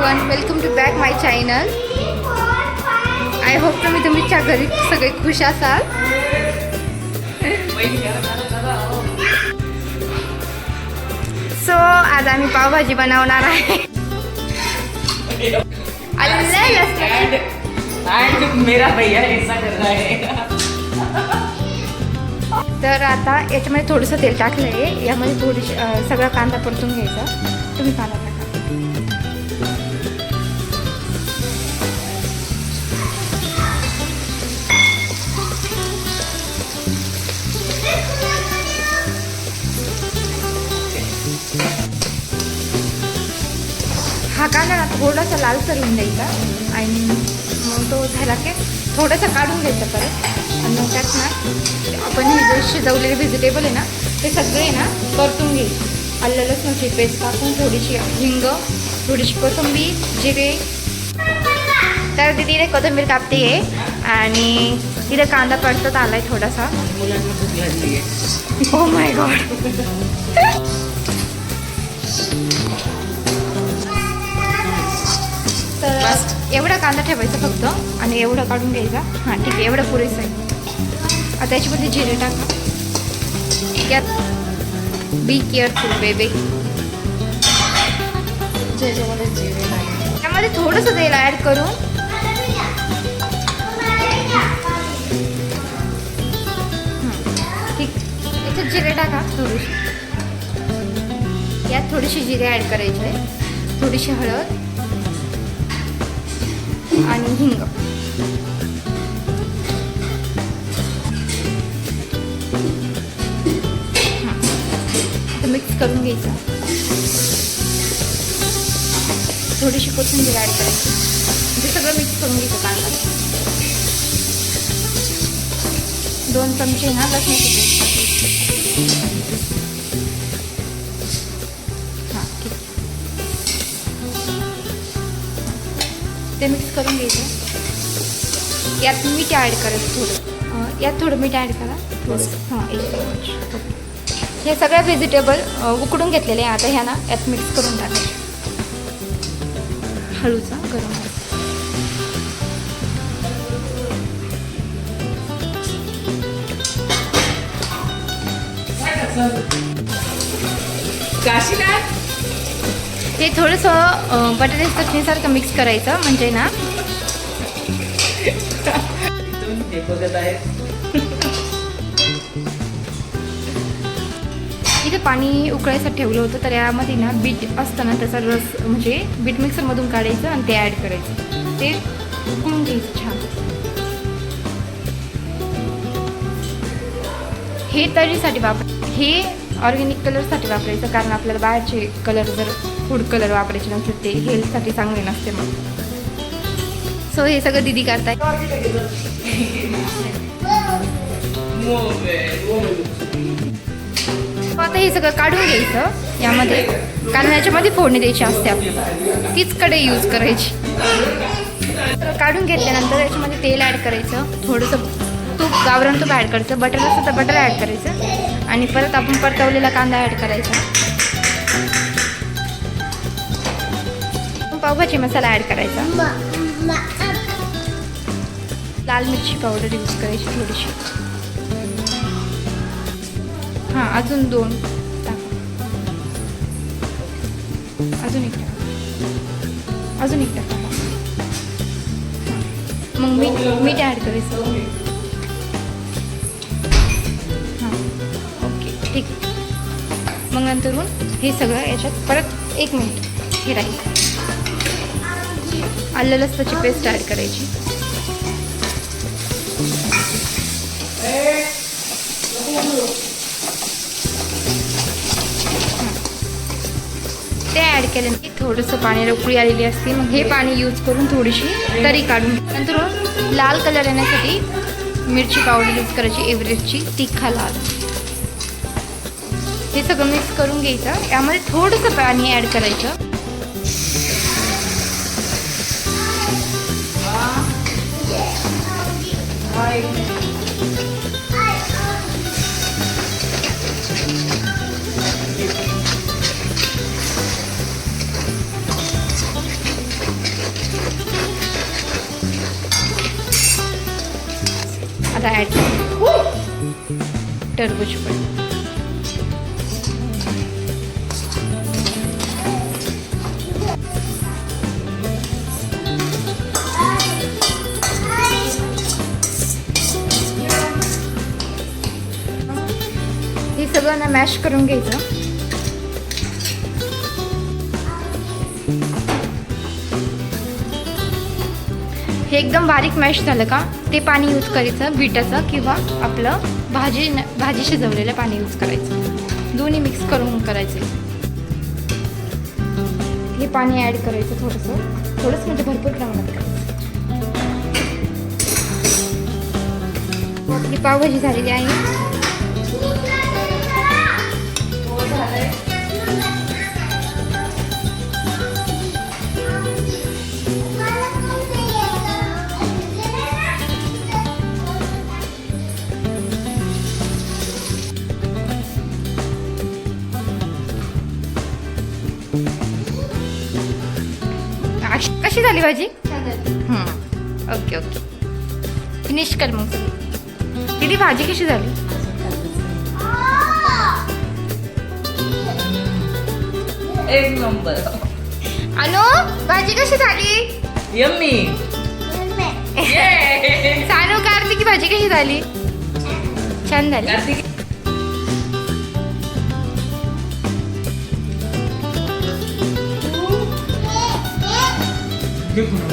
One welcome to back my channel I hope तुम्ही तुमच्या घरी सगळे खुश असाल. सो आज आम्ही पावभाजी बनवणार आहे. मेरा भैया तर आता याच्यामध्ये थोडंसं तेल टाकलं आहे यामध्ये थोडीशी अं, सगळा कांदा परतून घ्यायचा. तुम्ही कांदा हा कांदा ना थोडासा लालसर होऊन द्यायचा. आणि मग तो झाला की थोडासा काढून घ्यायचा परत. आणि मग त्यात ना आपण हे जे शिजवलेले व्हेजिटेबल आहे ना ते सगळे ना परतून घ्यायचे. आलं लसणाची पेस्ट टाकून थोडीशी हिंग थोडीशी कोथिंबीर जिरे. तर तिथे कोथिंबीर कापते आहे आणि तिथे कांदा परतत थोडासा. लागली आहे ओ माय गॉड तर एवढा कांदा ठेवायचा फक्त आणि एवढं काढून घ्यायचा. हां ठीक आहे एवढं पुरेसं आहे. आता याच्यामध्ये जिरे टाका. यात बी केअरफुल बेबे त्याच्यामध्ये जिरे नाही. त्यामध्ये थोडंसं तेल ॲड करून हं, ठीक. याच्यात जिरे टाका थोडीशी. यात थोडीशी जिरे ॲड करायचे. थोडीशी हळद. आणि हिंग. मिक्स करून घ्यायचं. थोडीशी कोथिंबीर ॲड करायची. म्हणजे सगळं मिक्स करून घ्यायचं कांदा. दोन चमचे ना लसणाची पेस्ट. ते मिक्स करून घ्यायचं. यात मीठ ॲड करायचं थोडं. अं, यात थोडं मीठ ॲड करा. थोडं. हां एक हे सगळ्या व्हेजिटेबल उकडून घेतलेले आहे आता ह्या ना यात मिक्स करून टाकायचे हळूचा गरम काशीनाथ? ते थोडंसं बटाट्याच्या चटणीसारखं मिक्स करायचं म्हणजे ना. इथे पाणी उकळायचं ठेवलं होतं तर यामध्ये ना बीट असतं ना त्याचा रस म्हणजे बीट मिक्सरमधून काढायचं आणि ते ॲड करायचं. ते उकळून घ्यायचं छान. हे तळीसाठी वापर हे ऑर्गॅनिक कलरसाठी वापरायचं कारण आपल्याला बाहेरचे कलर जर फूड कलर वापरायचे नसते ते हेल्थसाठी चांगले नसते मग. सो हे सगळं दिदी करताय. आता हे सगळं काढून घ्यायचं. यामध्ये कारण याच्यामध्ये फोडणी द्यायची असते आपल्याला. तीच कडे यूज करायची. तर काढून घेतल्यानंतर याच्यामध्ये तेल ॲड करायचं. थोडंसं तूप गावरण तूप ॲड करायचं. बटर असतं तर बटर ॲड करायचं. आणि परत आपण परतवलेला कांदा ॲड करायचा. पावभाजी मसाला ॲड करायचा. लाल मिरची पावडर यूज करायची थोडीशी. हां अजून दोन. टाका. अजून एक टाका. अजून एक टाका. मग मीठ मीठ ॲड करायचं. हां ओके ठीक. मग नंतरून हे सगळं याच्यात परत एक मिनिट हे राहील. आलं लसणाची पेस्ट ॲड करायची. ते ॲड केल्यानंतर थोडंसं पाणी उकळी आलेली असते. मग हे पाणी यूज करून थोडीशी तरी काढून नंतर लाल कलर येण्यासाठी मिरची पावडर यूज करायची एव्हरेस्टची तिखा लाल. हे सगळं मिक्स करून घ्यायचं. यामध्ये थोडंसं पाणी ॲड करायचं. này അതായത് ടർബുഷ് പഴം सगळं ना मॅश करून घ्यायचं. हे एकदम बारीक मॅश झालं का ते पाणी यूज करायचं बिटाचं किंवा आपलं भाजी भाजी शिजवलेलं पाणी यूज करायचं. दोन्ही मिक्स करून करायचे. हे पाणी ॲड करायचं थोडंसं. थोडंसं म्हणजे भरपूर प्रमाणात करायचं. आपली पावभाजी झालेली आहे. कशी झाली भाजी. Okay okay. फिनिश कर मग दीदी भाजी कशी झाली? एक नंबर। अनु भाजी कशी झाली? यम्मी। सानू कार्तिकी भाजी कशी झाली? छान झाली. कार्तिक